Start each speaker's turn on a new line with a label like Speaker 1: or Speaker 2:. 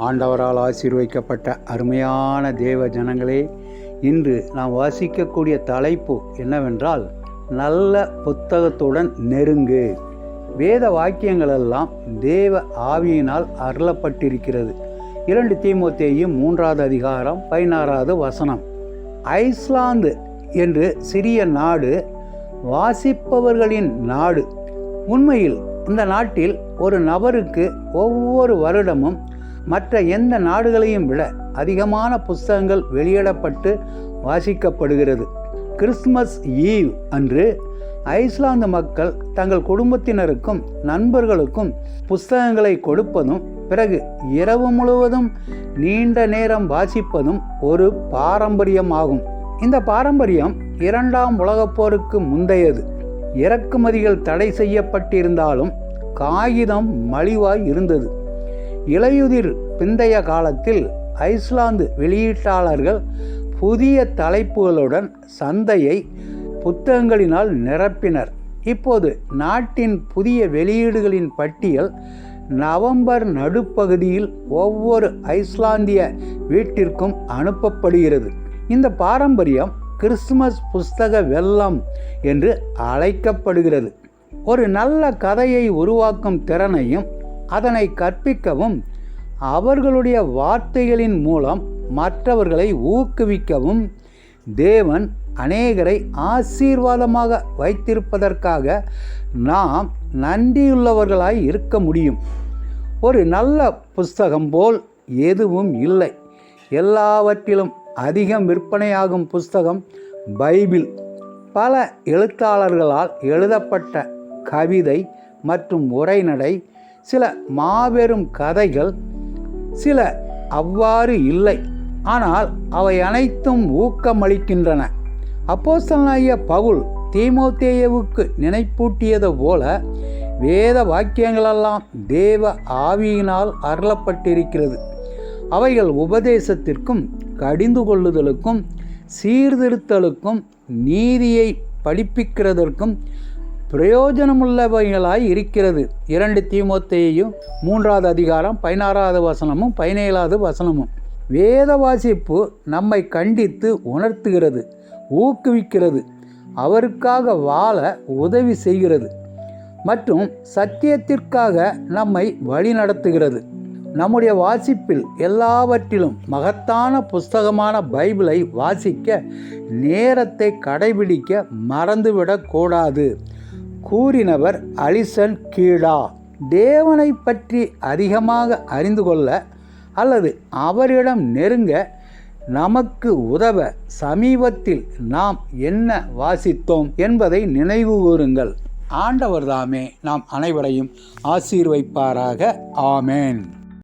Speaker 1: ஆண்டவரால் ஆசீர்வதிக்கப்பட்ட அருமையான தேவ ஜனங்களே இன்று நாம் வாசிக்கக்கூடிய தலைப்பு என்னவென்றால் நல்ல புத்தகத்துடன் நெருங்கு. வேத வாக்கியங்களெல்லாம் தேவ ஆவியினால் அருளப்பட்டிருக்கிறது. இரண்டு தீமோத்தேயும் மூன்றாவது அதிகாரம் பதினாறாவது வசனம். ஐஸ்லாந்து என்று சிறிய நாடு வாசிப்பவர்களின் நாடு. உண்மையில் இந்த நாட்டில் ஒரு நபருக்கு ஒவ்வொரு வருடமும் மற்ற எந்த நாடுகளையும் விட அதிகமான புஸ்தகங்கள் வெளியிடப்பட்டு வாசிக்கப்படுகிறது. கிறிஸ்துமஸ் ஈவ் அன்று ஐஸ்லாந்து மக்கள் தங்கள் குடும்பத்தினருக்கும் நண்பர்களுக்கும் புஸ்தகங்களை கொடுப்பதும் பிறகு இரவு முழுவதும் நீண்ட நேரம் வாசிப்பதும் ஒரு பாரம்பரியமாகும். இந்த பாரம்பரியம் இரண்டாம் உலகப் போருக்கு முந்தையது. இறக்குமதிகள் தடை செய்யப்பட்டிருந்தாலும் காகிதம் மலிவாய் இருந்தது. இலையுதிர் பிந்தைய காலத்தில் ஐஸ்லாந்து வெளியீட்டாளர்கள் புதிய தலைப்புகளுடன் சந்தையை புத்தகங்களினால் நிரப்பினர். இப்போது நாட்டின் புதிய வெளியீடுகளின் பட்டியல் நவம்பர் நடுப்பகுதியில் ஒவ்வொரு ஐஸ்லாந்திய வீட்டிற்கும் அனுப்பப்படுகிறது. இந்த பாரம்பரியம் கிறிஸ்துமஸ் புஸ்தக வெள்ளம் என்று அழைக்கப்படுகிறது. ஒரு நல்ல கதையை உருவாக்கும் திறனையும் அதனை கற்பிக்கவும் அவர்களுடைய வார்த்தைகளின் மூலம் மற்றவர்களை ஊக்குவிக்கவும் தேவன் அநேகரை ஆசீர்வாதமாக வைத்திருப்பதற்காக நாம் நன்றியுள்ளவர்களாய் இருக்க முடியும். ஒரு நல்ல புஸ்தகம் போல் எதுவும் இல்லை. எல்லாவற்றிலும் அதிகம் விற்பனையாகும் புஸ்தகம் பைபிள். பல எழுத்தாளர்களால் எழுதப்பட்ட கவிதை மற்றும் உரைநடை சில மாபெரும் கதைகள் சில அவ்வாறு இல்லை. ஆனால் அவை அனைத்தும் ஊக்கமளிக்கின்றன. அப்போஸ்தலனாகிய பவுல் தீமோத்தேயவுக்கு நினைப்பூட்டியது போல வேத வாக்கியங்களெல்லாம் தேவ ஆவியினால் அருளப்பட்டிருக்கிறது. அவைகள் உபதேசத்திற்கும் கடிந்து கொள்ளுதலுக்கும் சீர்திருத்தலுக்கும் நீதியை படிப்பிக்கிறதற்கும் பிரயோஜனமுள்ளவைகளாய் இருக்கிறது. இரண்டு தீமோத்தேயும் மூன்றாவது அதிகாரம் பதினாறாவது வசனமும் பதினேழாவது வசனமும். வேத வாசிப்பு நம்மை கண்டித்து உணர்த்துகிறது ஊக்குவிக்கிறது அவருக்காக வாழ உதவி செய்கிறது மற்றும் சத்தியத்திற்காக நம்மை வழிநடத்துகிறது நம்முடைய வாசிப்பில் எல்லாவற்றிலும் மகத்தான புஸ்தகமான பைபிளை வாசிக்க நேரத்தை கடைபிடிக்க மறந்துவிடக்கூடாது கூறினவர் அலிசன் கீழா. தேவனை பற்றி அதிகமாக அறிந்து கொள்ள அல்லது அவரிடம் நெருங்க நமக்கு உதவ சமீபத்தில் நாம் என்ன வாசித்தோம் என்பதை நினைவு கூறுங்கள். ஆண்டவர்தாமே நாம் அனைவரையும் ஆசீர்வைப்பாராக. ஆமேன்.